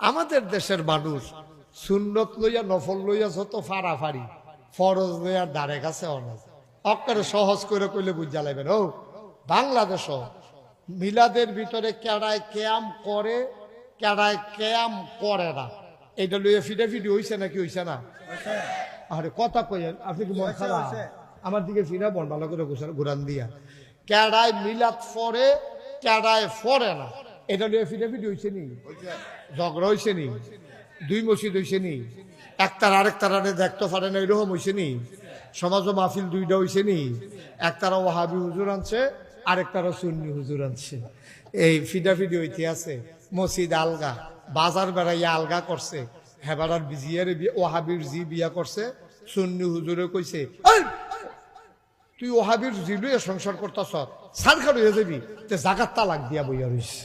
আমাদের দেশের মানুষ সুন্নত লইয়া নফল লইয়া যত ফাড়াফাড়ি ফরজ লইয়া দাঁড়ে কাছে অনাজ। অক্কারে সহজ করে কইলে বুঝা লাগবেন ও বাংলাদেশ মিলাদের ভিতরে কেডায় ক্যাম করে কেডায় ক্যাম করে না। এটা লইয়া ফিডাফিডি হইছে নাকি হইছে না? আরে কথা কইেন আপনি কি মন খারাপ? আমার দিকে ফিরা বন ভালো করে ঘুরান দিয়া। কেডায় মিলাদ ফরে কেডায় ফরে না। এটা লইয়া ফিডাফিডি হইছে নি ঝগড়া হইছে নি দুই মসজিদ হইছে নি একটার আরেক তারারে দেখতে পারে না, এরকম হইছে নি সমাজ মাহফিল দুইটা হইছে নি একতারা ওহাবি হুজুর আনছে আরেকটারা সুন্নি হুজুর আনছে। এই ফিডাফিডি হইতে আছে, মসজিদ আলগা, বাজার বেড়াইয়া আলগা করছে। হেবারার বিজিয়ারে ওহাবির জি বিয়া করছে, সুন্নি হুজুরে কইছে তুই ওহাবির জি লইয়া সংসার করতাস সার খাড় হয়ে যাবি, তে জাগাত তালাক দিয়া বইয়া রইছে।